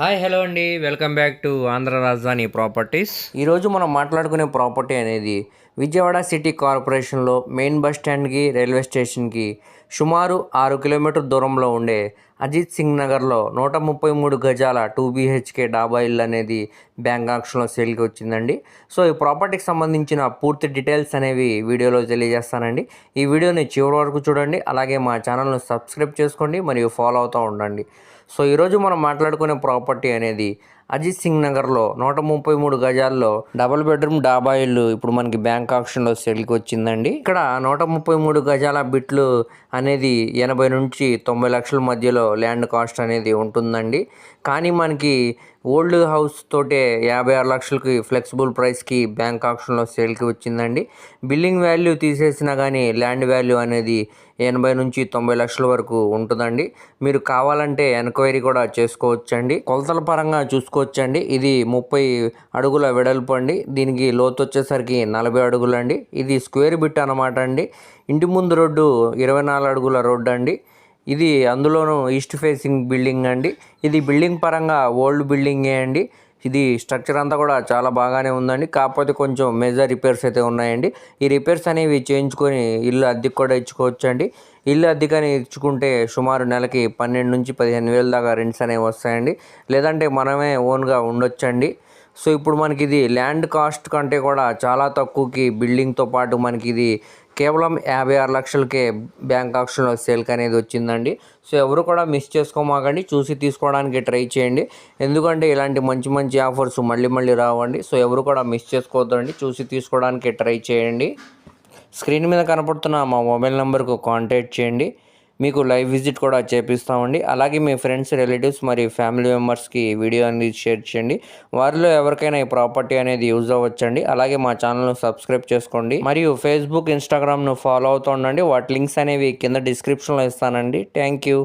Hi hello అండి. Welcome back to Andhra Rajadhani properties. ఈరోజు మనం మాట్లాడుకునే ప్రాపర్టీ అనేది విజయవాడ సిటీ కార్పొరేషన్లో మెయిన్ బస్ స్టాండ్కి రైల్వే స్టేషన్కి సుమారు ఆరు కిలోమీటర్ దూరంలో ఉండే అజిత్ సింగ్ నగర్లో నూట ముప్పై మూడు గజాల టూ బీహెచ్కే డాబా ఇల్లు అనేది బ్యాంక్ ఆక్షన్లో సేల్కి వచ్చిందండి. సో ఈ ప్రాపర్టీకి సంబంధించిన పూర్తి డీటెయిల్స్ అనేవి వీడియోలో తెలియజేస్తానండి. ఈ వీడియోని చివరి వరకు చూడండి. అలాగే మా ఛానల్ను సబ్స్క్రైబ్ చేసుకోండి. మరియు ఫాలో అవుతూ ఉండండి. సో ఈరోజు మనం మాట్లాడుకునే ప్రాపర్టీ అనేది అజిత్ సింగ్ నగర్లో నూట ముప్పై మూడు గజాల్లో డబుల్ బెడ్రూమ్ డాబా ఇల్లు ఇప్పుడు మనకి బ్యాంక్ ఆప్షన్లో సెల్కి వచ్చిందండి. ఇక్కడ నూట ముప్పై మూడు గజాల బిట్లు అనేది ఎనభై నుంచి తొంభై లక్షల మధ్యలో ల్యాండ్ కాస్ట్ అనేది ఉంటుందండి. కానీ మనకి ఓల్డ్ హౌస్ తోటే యాభై ఆరు లక్షలకి ఫ్లెక్సిబుల్ ప్రైస్కి బ్యాంక్ ఆప్షన్లో సేల్కి వచ్చిందండి. బిల్డింగ్ వాల్యూ తీసేసినా కానీ ల్యాండ్ వాల్యూ అనేది ఎనభై నుంచి తొంభై లక్షల వరకు ఉంటుందండి. మీరు కావాలంటే ఎంక్వైరీ కూడా చేసుకోవచ్చండి. కొలతల పరంగా చూసుకోవచ్చండి. ఇది ముప్పై అడుగుల వెడల్పు అండి. దీనికి లోతు వచ్చేసరికి నలభై అడుగులు అండి ఇది స్క్వేర్ బిట్ అనమాట అండి. ఇంటి ముందు రోడ్డు ఇరవై నాలుగు అడుగుల రోడ్డు అండి ఇది అందులోనూ ఈస్ట్ ఫేసింగ్ బిల్డింగ్ అండి. ఇది బిల్డింగ్ పరంగా ఓల్డ్ బిల్డింగే అండి. ఇది స్ట్రక్చర్ అంతా కూడా చాలా బాగానే ఉందండి. కాకపోతే కొంచెం మేజర్ రిపేర్స్ అయితే ఉన్నాయండి. ఈ రిపేర్స్ అనేవి చేయించుకొని ఇల్లు అద్దెకు కూడా ఇచ్చుకోవచ్చండి. ఇల్లు అద్దెకని ఇచ్చుకుంటే సుమారు నెలకి పన్నెండు నుంచి పదిహేను వేల దాకా రెంట్స్ అనేవి వస్తాయండి. లేదంటే మనమే ఓన్గా ఉండొచ్చండి. సో ఇప్పుడు మనకి ఇది ల్యాండ్ కాస్ట్ కంటే కూడా చాలా తక్కువకి బిల్డింగ్తో పాటు మనకి ఇది కేవలం యాభై ఆరు లక్షలకే బ్యాంక్ ఆప్షన్లో సేల్కి అనేది వచ్చిందండి. సో ఎవరు కూడా మిస్ చేసుకోమాకండి చూసి తీసుకోవడానికి ట్రై చేయండి. ఎందుకంటే ఇలాంటి మంచి మంచి ఆఫర్స్ మళ్ళీ మళ్ళీ రావండి. సో ఎవరు కూడా మిస్ చేసుకోవద్దండి చూసి తీసుకోవడానికి ట్రై చేయండి. స్క్రీన్ మీద కనపడుతున్న మా మొబైల్ నెంబర్కు కాంటాక్ట్ చేయండి. మీకు లైవ్ విజిట్ కూడా చేపిస్తామండి. అలాగే మీ ఫ్రెండ్స్ రిలేటివ్స్ మరియు ఫ్యామిలీ మెంబర్స్కి వీడియో అనేది షేర్ చేయండి. వారిలో ఎవరికైనా ఈ ప్రాపర్టీ అనేది యూజ్ అవ్వచ్చండి. అలాగే మా ఛానల్ను సబ్స్క్రైబ్ చేసుకోండి. మరియు ఫేస్బుక్ ఇన్స్టాగ్రామ్ను ఫాలో అవుతూ ఉండండి. వాటి లింక్స్ అనేవి కింద డిస్క్రిప్షన్లో ఇస్తానండి. Thank you.